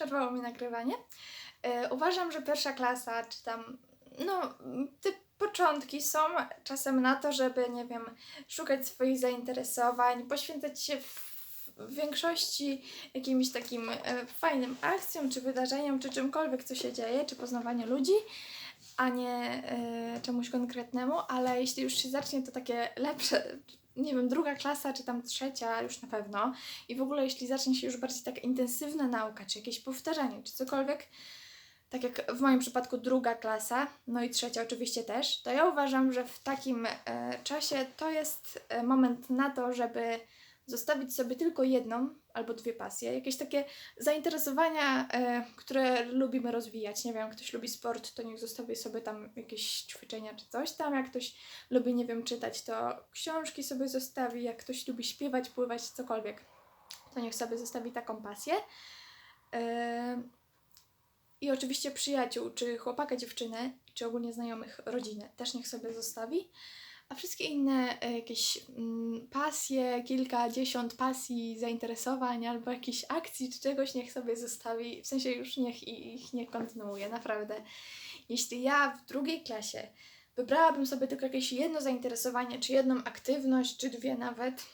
przerwało mi nagrywanie. E, uważam, że pierwsza klasa, czy tam, no, te początki są czasem na to, żeby, nie wiem, szukać swoich zainteresowań, poświęcać się w większości jakimś takim e, fajnym akcjom, czy wydarzeniom, czy czymkolwiek, co się dzieje, czy poznawaniu ludzi, a nie e, czemuś konkretnemu, ale jeśli już się zacznie, to takie lepsze, nie wiem, druga klasa, czy tam trzecia już na pewno, i w ogóle jeśli zacznie się już bardziej taka intensywna nauka, czy jakieś powtarzanie, czy cokolwiek, tak jak w moim przypadku druga klasa, no i trzecia oczywiście też, to ja uważam, że w takim e, czasie to jest e, moment na to, żeby zostawić sobie tylko jedną albo dwie pasje, jakieś takie zainteresowania, e, które lubimy rozwijać. Nie wiem, ktoś lubi sport, to niech zostawi sobie tam jakieś ćwiczenia czy coś tam. Jak ktoś lubi, nie wiem, czytać, to książki sobie zostawi. Jak ktoś lubi śpiewać, pływać, cokolwiek, to niech sobie zostawi taką pasję. E, I oczywiście przyjaciół, czy chłopaka, dziewczynę, czy ogólnie znajomych, rodzinę też niech sobie zostawi a wszystkie inne e, jakieś mm, pasje, kilkadziesiąt pasji, zainteresowań albo jakichś akcji czy czegoś niech sobie zostawi, w sensie już niech ich nie kontynuuje, naprawdę. Jeśli ja w drugiej klasie wybrałabym sobie tylko jakieś jedno zainteresowanie, czy jedną aktywność, czy dwie nawet,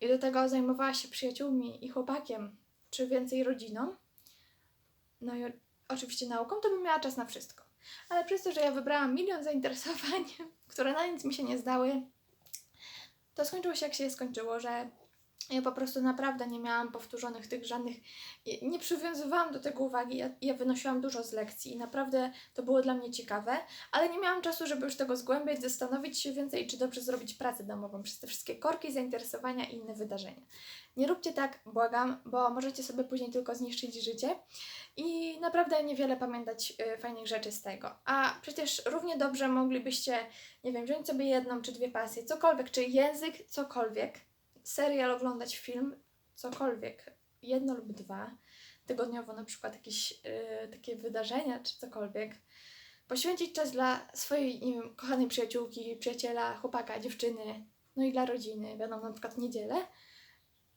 i do tego zajmowała się przyjaciółmi i chłopakiem, czy więcej rodziną, no i oczywiście nauką, to bym miała czas na wszystko. Ale przez to, że ja wybrałam milion zainteresowań, które na nic mi się nie zdały, to skończyło się jak się skończyło, że ja po prostu naprawdę nie miałam powtórzonych tych żadnych, nie przywiązywałam do tego uwagi, ja, ja wynosiłam dużo z lekcji i naprawdę to było dla mnie ciekawe, ale nie miałam czasu, żeby już tego zgłębiać, zastanowić się więcej, czy dobrze zrobić pracę domową przez te wszystkie korki, zainteresowania i inne wydarzenia. Nie róbcie tak, błagam, bo możecie sobie później tylko zniszczyć życie i naprawdę niewiele pamiętać y, fajnych rzeczy z tego. A przecież równie dobrze moglibyście, nie wiem, wziąć sobie jedną czy dwie pasje, cokolwiek, czy język, cokolwiek, serial oglądać, film, cokolwiek, jedno lub dwa, tygodniowo na przykład jakieś y, takie wydarzenia czy cokolwiek. Poświęcić czas dla swojej, nie wiem, kochanej przyjaciółki, przyjaciela, chłopaka, dziewczyny, no i dla rodziny, wiadomo, na przykład niedzielę.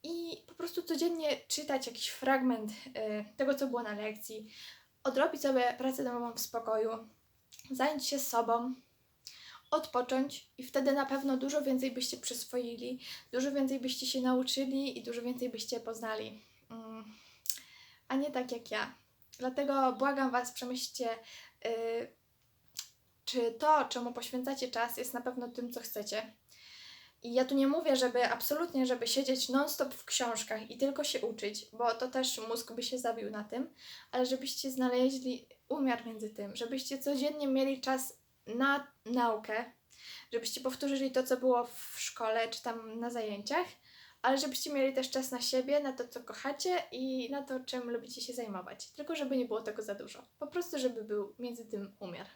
I po prostu codziennie czytać jakiś fragment y, tego, co było na lekcji, odrobić sobie pracę domową w spokoju, zająć się sobą, odpocząć i wtedy na pewno dużo więcej byście przyswoili, dużo więcej byście się nauczyli i dużo więcej byście poznali. Mm, a nie tak jak ja. Dlatego błagam Was, przemyślcie, y, czy to, czemu poświęcacie czas, jest na pewno tym, co chcecie i ja tu nie mówię, żeby absolutnie, żeby siedzieć non-stop w książkach i tylko się uczyć, bo to też mózg by się zabił na tym, ale żebyście znaleźli umiar między tym, żebyście codziennie mieli czas na naukę, żebyście powtórzyli to, co było w szkole czy tam na zajęciach, ale żebyście mieli też czas na siebie, na to, co kochacie i na to, czym lubicie się zajmować. Tylko, żeby nie było tego za dużo. Po prostu, żeby był między tym umiar.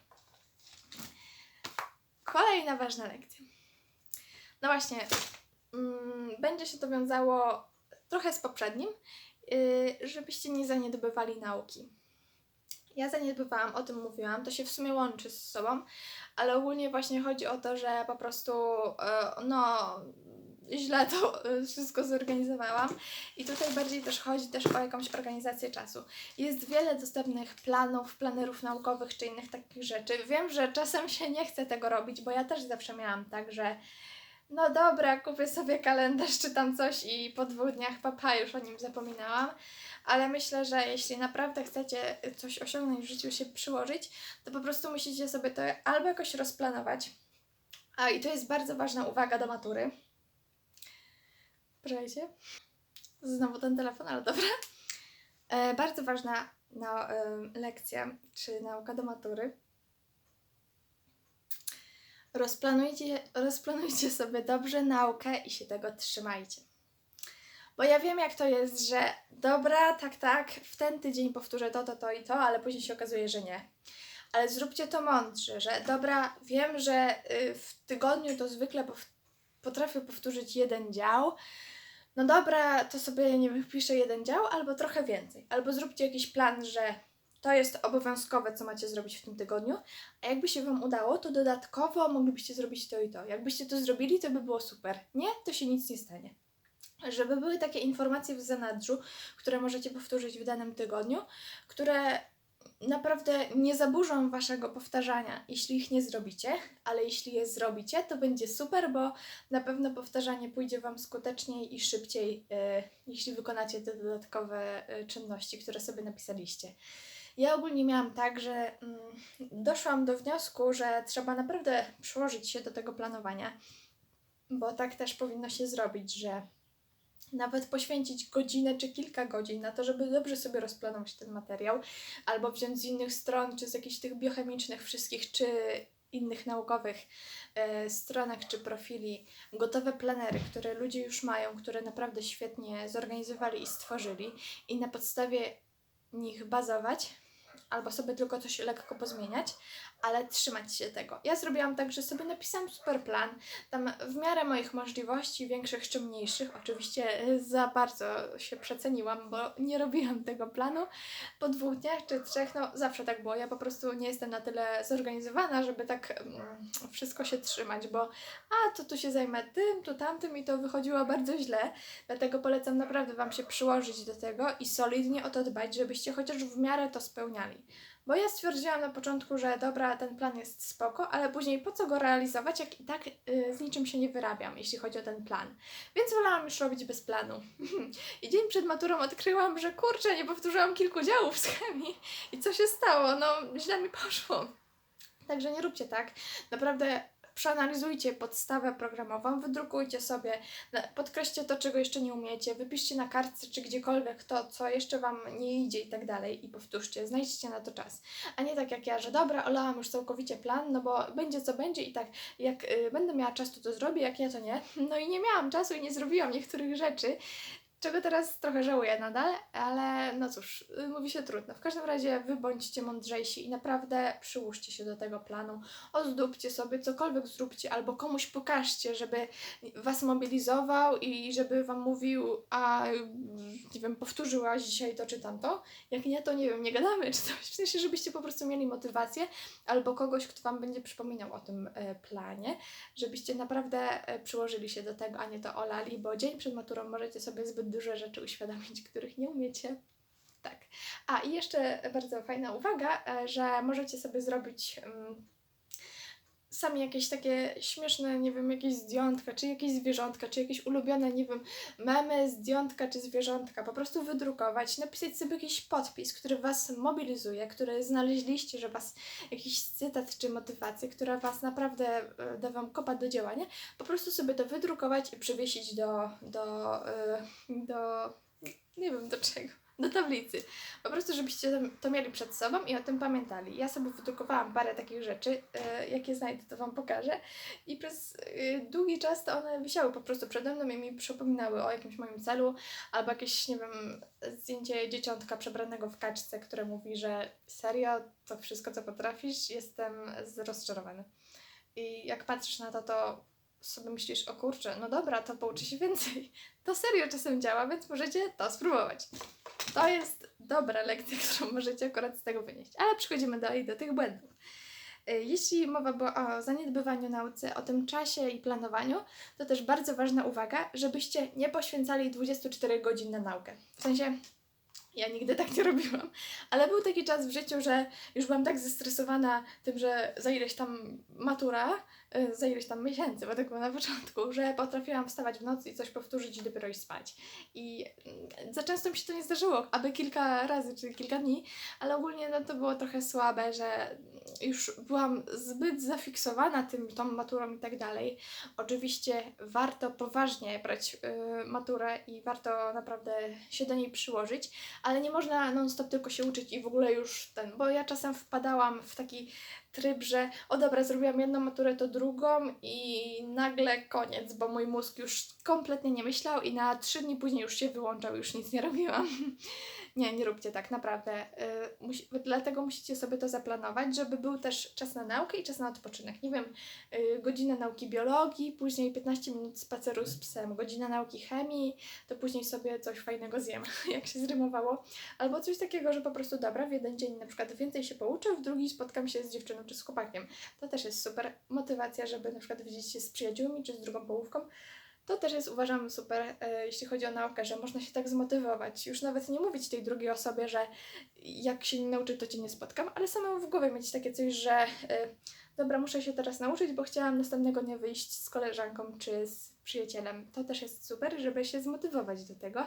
Kolejna ważna lekcja. No właśnie, mm, będzie się to wiązało trochę z poprzednim, yy, żebyście nie zaniedbywali nauki. Ja zaniedbywałam, o tym mówiłam, to się w sumie łączy z sobą, ale ogólnie właśnie chodzi o to, że po prostu, yy, no, źle to yy, wszystko zorganizowałam i tutaj bardziej też chodzi też o jakąś organizację czasu. Jest wiele dostępnych planów, planerów naukowych czy innych takich rzeczy. Wiem, że czasem się nie chce tego robić, bo ja też zawsze miałam tak, że no dobra, kupię sobie kalendarz czy tam coś i po dwóch dniach papa już o nim zapominałam. Ale myślę, że jeśli naprawdę chcecie coś osiągnąć w życiu, się przyłożyć, to po prostu musicie sobie to albo jakoś rozplanować. A i to jest bardzo ważna uwaga do matury. Proszę Znowu ten telefon, ale dobra. E, bardzo ważna e, lekcja, czy nauka do matury Rozplanujcie, rozplanujcie sobie dobrze naukę i się tego trzymajcie. Bo ja wiem, jak to jest, że dobra, tak, tak, w ten tydzień powtórzę to, to, to i to, ale później się okazuje, że nie. Ale zróbcie to mądrze, że dobra, wiem, że y, w tygodniu to zwykle potrafię powtórzyć jeden dział. No dobra, to sobie nie wypiszę jeden dział, albo trochę więcej. Albo zróbcie jakiś plan, że to jest obowiązkowe, co macie zrobić w tym tygodniu. A jakby się Wam udało, to dodatkowo moglibyście zrobić to i to. Jakbyście to zrobili, to by było super. Nie, to się nic nie stanie. żeby były takie informacje w zanadrzu, które możecie powtórzyć w danym tygodniu, które naprawdę nie zaburzą waszego powtarzania, jeśli ich nie zrobicie, ale jeśli je zrobicie, to będzie super, bo na pewno powtarzanie pójdzie wam skuteczniej i szybciej, yy, jeśli wykonacie te dodatkowe yy, czynności, które sobie napisaliście. Ja ogólnie miałam tak, że mm, doszłam do wniosku, że trzeba naprawdę przyłożyć się do tego planowania, bo tak też powinno się zrobić, że nawet poświęcić godzinę czy kilka godzin na to, żeby dobrze sobie rozplanować ten materiał, albo wziąć z innych stron, czy z jakichś tych biochemicznych wszystkich, czy innych naukowych e, stronek czy profili gotowe planery, które ludzie już mają, które naprawdę świetnie zorganizowali i stworzyli, i na podstawie nich bazować, albo sobie tylko coś lekko pozmieniać, ale trzymać się tego. Ja zrobiłam tak, że sobie napisałam super plan, tam w miarę moich możliwości, większych czy mniejszych, oczywiście y, za bardzo się przeceniłam, bo nie robiłam tego planu po dwóch dniach czy trzech, no zawsze tak było, ja po prostu nie jestem na tyle zorganizowana, żeby tak mm, wszystko się trzymać, bo a, to tu się zajmę tym, tu tamtym i to wychodziło bardzo źle, dlatego polecam naprawdę Wam się przyłożyć do tego i solidnie o to dbać, żebyście chociaż w miarę to spełniali. Bo ja stwierdziłam na początku, że dobra, ten plan jest spoko, ale później po co go realizować, jak i tak y, z niczym się nie wyrabiam, jeśli chodzi o ten plan. Więc wolałam już robić bez planu. I dzień przed maturą odkryłam, że kurczę, nie powtórzyłam kilku działów z chemii. I co się stało? No, źle mi poszło. Także nie róbcie tak. Naprawdę przeanalizujcie podstawę programową, wydrukujcie sobie, podkreślcie to, czego jeszcze nie umiecie, wypiszcie na kartce czy gdziekolwiek to, co jeszcze Wam nie idzie i tak dalej i powtórzcie, znajdźcie na to czas. A nie tak jak ja, że dobra, olałam już całkowicie plan, no bo będzie co będzie i tak jak y, będę miała czas, to to zrobię, jak ja to nie. No i nie miałam czasu i nie zrobiłam niektórych rzeczy, czego teraz trochę żałuję nadal, ale no cóż, y, mówi się trudno. W każdym razie wy bądźcie mądrzejsi i naprawdę przyłóżcie się do tego planu, ozdóbcie sobie, cokolwiek zróbcie, albo komuś pokażcie, żeby was mobilizował i żeby wam mówił, a nie wiem, powtórzyłaś dzisiaj to czy tamto. Jak nie, to nie wiem, nie gadamy czy coś. W sensie, żebyście po prostu mieli motywację, albo kogoś, kto wam będzie przypominał o tym e, planie, żebyście naprawdę e, przyłożyli się do tego, a nie to olali, bo dzień przed maturą możecie sobie zbyt dużo rzeczy uświadomić, których nie umiecie. Tak. A i jeszcze bardzo fajna uwaga, e, że możecie sobie zrobić um, sami jakieś takie śmieszne, nie wiem, jakieś zdjątka, czy jakieś zwierzątka, czy jakieś ulubione, nie wiem, memy, zdjątka czy zwierzątka, po prostu wydrukować, napisać sobie jakiś podpis, który Was mobilizuje, który znaleźliście, że Was jakiś cytat czy motywacja, która Was naprawdę e, da Wam kopa do działania, po prostu sobie to wydrukować i przywiesić do, do, e, do nie wiem do czego do tablicy. Po prostu, żebyście to mieli przed sobą i o tym pamiętali. Ja sobie wydrukowałam parę takich rzeczy, e, jakie znajdę, to Wam pokażę. I przez e, długi czas to one wisiały po prostu przede mną i mi przypominały o jakimś moim celu, albo jakieś, nie wiem, zdjęcie dzieciątka przebranego w kaczce, które mówi, że serio, to wszystko, co potrafisz, jestem rozczarowany. I jak patrzysz na to, to sobie myślisz, o kurczę, no dobra, to pouczy się więcej. To serio czasem działa, więc możecie to spróbować. To jest dobra lekcja, którą możecie akurat z tego wynieść. Ale przechodzimy dalej do tych błędów. Y, jeśli mowa była o zaniedbywaniu nauce, o tym czasie i planowaniu, to też bardzo ważna uwaga, żebyście nie poświęcali 24 godzin na naukę. W sensie, ja nigdy tak nie robiłam, ale był taki czas w życiu, że już byłam tak zestresowana tym, że za ileś tam matura, za ileś tam miesięcy, bo tak było na początku, że potrafiłam wstawać w nocy i coś powtórzyć i dopiero iść spać. I mm, za często mi się to nie zdarzyło, aby kilka razy czy kilka dni, ale ogólnie no, to było trochę słabe, że już byłam zbyt zafiksowana tym, tą maturą i tak dalej. Oczywiście warto poważnie brać y, maturę i warto naprawdę się do niej przyłożyć, ale nie można non-stop tylko się uczyć i w ogóle już ten, bo ja czasem wpadałam w taki tryb, że o dobra, zrobiłam jedną maturę, to drugą i nagle koniec, bo mój mózg już kompletnie nie myślał i na trzy dni później już się wyłączał, już nic nie robiłam. nie, nie róbcie tak, naprawdę. Yy, musi, dlatego musicie sobie to zaplanować, żeby był też czas na naukę i czas na odpoczynek. Nie wiem, yy, godzina nauki biologii, później 15 minut spaceru z psem, godzina nauki chemii, to później sobie coś fajnego zjem, jak się zrymowało. Albo coś takiego, że po prostu dobra, w jeden dzień na przykład więcej się pouczę, w drugi spotkam się z dziewczyną czy z chłopakiem. To też jest super motywacja, żeby na przykład widzieć się z przyjaciółmi czy z drugą połówką To też jest uważam super, e, jeśli chodzi o naukę, że można się tak zmotywować. Już nawet nie mówić tej drugiej osobie, że jak się nie nauczy, to cię nie spotkam, ale samemu w głowie mieć takie coś, że e, dobra, muszę się teraz nauczyć, bo chciałam następnego dnia wyjść z koleżanką czy z przyjacielem. To też jest super, żeby się zmotywować do tego.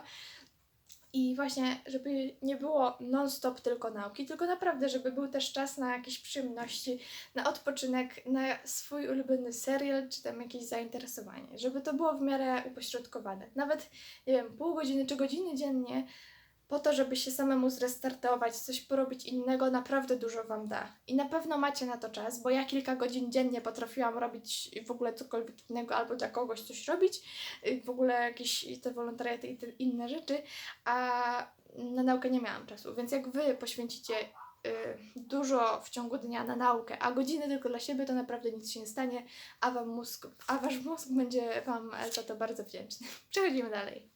I właśnie, żeby nie było non-stop tylko nauki, tylko naprawdę, żeby był też czas na jakieś przyjemności, na odpoczynek, na swój ulubiony serial, czy tam jakieś zainteresowanie. Żeby to było w miarę upośrodkowane. Nawet, nie wiem, pół godziny czy godziny dziennie, po to, żeby się samemu zrestartować, coś porobić innego, naprawdę dużo Wam da. I na pewno macie na to czas, bo ja kilka godzin dziennie potrafiłam robić w ogóle cokolwiek innego, albo dla kogoś coś robić, y, w ogóle jakieś te wolontariaty i te inne rzeczy, a na naukę nie miałam czasu. Więc jak Wy poświęcicie y, dużo w ciągu dnia na naukę, a godziny tylko dla siebie, to naprawdę nic się nie stanie, a, wam mózg, a Wasz mózg będzie Wam za to bardzo wdzięczny. Przechodzimy dalej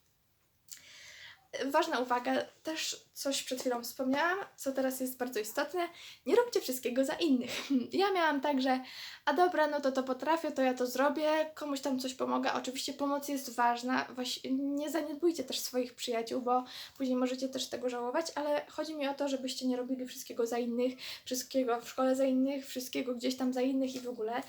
ważna uwaga, też coś przed chwilą wspomniałam, co teraz jest bardzo istotne, nie róbcie wszystkiego za innych. Ja miałam tak, że a dobra, no to to potrafię, to ja to zrobię, komuś tam coś pomogę. Oczywiście pomoc jest ważna, Właśnie nie zaniedbujcie też swoich przyjaciół, bo później możecie też tego żałować, ale chodzi mi o to, żebyście nie robili wszystkiego za innych, wszystkiego w szkole za innych, wszystkiego gdzieś tam za innych i w ogóle.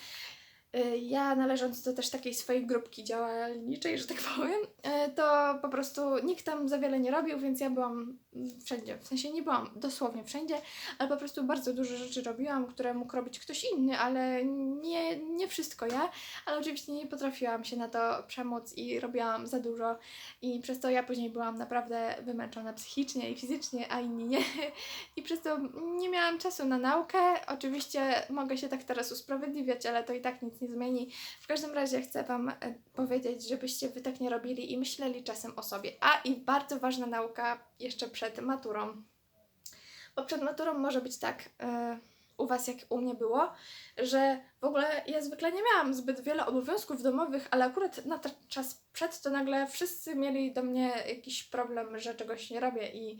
Y, ja należąc do też takiej swojej grupki działalniczej, że tak powiem, y, to po prostu nikt tam za wiele nie robił, więc ja byłam wszędzie. W sensie nie byłam dosłownie wszędzie, ale po prostu bardzo dużo rzeczy robiłam, które mógł robić ktoś inny, ale nie, wszystko ja, ale oczywiście nie potrafiłam się na to przemóc i robiłam za dużo i przez to ja później byłam naprawdę wymęczona psychicznie i fizycznie, a inni nie. I przez to nie miałam czasu na naukę. Oczywiście mogę się tak teraz usprawiedliwiać, ale to i tak nic nie zmieni. W każdym razie chcę Wam e, powiedzieć, żebyście Wy tak nie robili i myśleli czasem o sobie. A i bardzo ważna nauka jeszcze przed maturą. Bo przed maturą może być tak. Yy, u Was, jak u mnie było, że w ogóle ja zwykle nie miałam zbyt wiele obowiązków domowych, ale akurat na ten czas przed to nagle wszyscy mieli do mnie jakiś problem, że czegoś nie robię i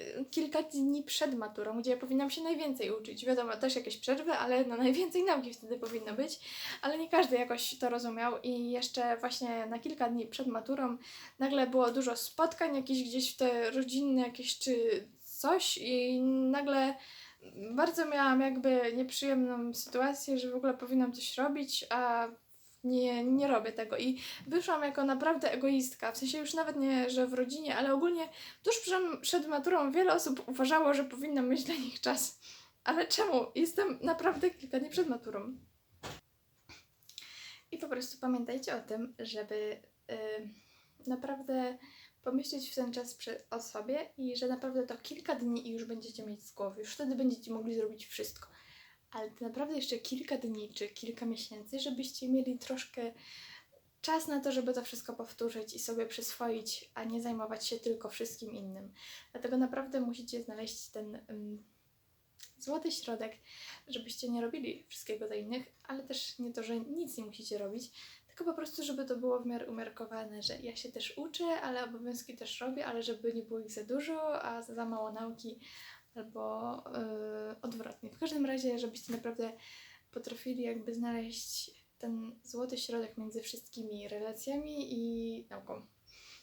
y, kilka dni przed maturą, gdzie ja powinnam się najwięcej uczyć. Wiadomo, też jakieś przerwy, ale no najwięcej nauki wtedy powinno być, ale nie każdy jakoś to rozumiał i jeszcze właśnie na kilka dni przed maturą nagle było dużo spotkań jakieś gdzieś w te rodzinne jakieś czy coś i nagle bardzo miałam jakby nieprzyjemną sytuację, że w ogóle powinnam coś robić, a nie, nie robię tego. I wyszłam jako naprawdę egoistka. W sensie już nawet nie, że w rodzinie, ale ogólnie tuż przed, maturą wiele osób uważało, że powinnam mieć dla nich czas. Ale czemu? Jestem naprawdę kilka dni przed maturą. I po prostu pamiętajcie o tym, żeby yy, naprawdę pomyśleć w ten czas przy, o sobie i że naprawdę to kilka dni i już będziecie mieć z głowy. Już wtedy będziecie mogli zrobić wszystko. Ale to naprawdę jeszcze kilka dni czy kilka miesięcy, żebyście mieli troszkę czas na to, żeby to wszystko powtórzyć i sobie przyswoić, a nie zajmować się tylko wszystkim innym. Dlatego naprawdę musicie znaleźć ten um, złoty środek, żebyście nie robili wszystkiego za innych, ale też nie to, że nic nie musicie robić, tylko po prostu, żeby to było w miarę umiarkowane, że ja się też uczę, ale obowiązki też robię, ale żeby nie było ich za dużo, a za mało nauki, albo yy, odwrotnie. W każdym razie, żebyście naprawdę potrafili jakby znaleźć ten złoty środek między wszystkimi relacjami i nauką.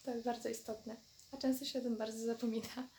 To jest bardzo istotne, a często się o tym bardzo zapomina.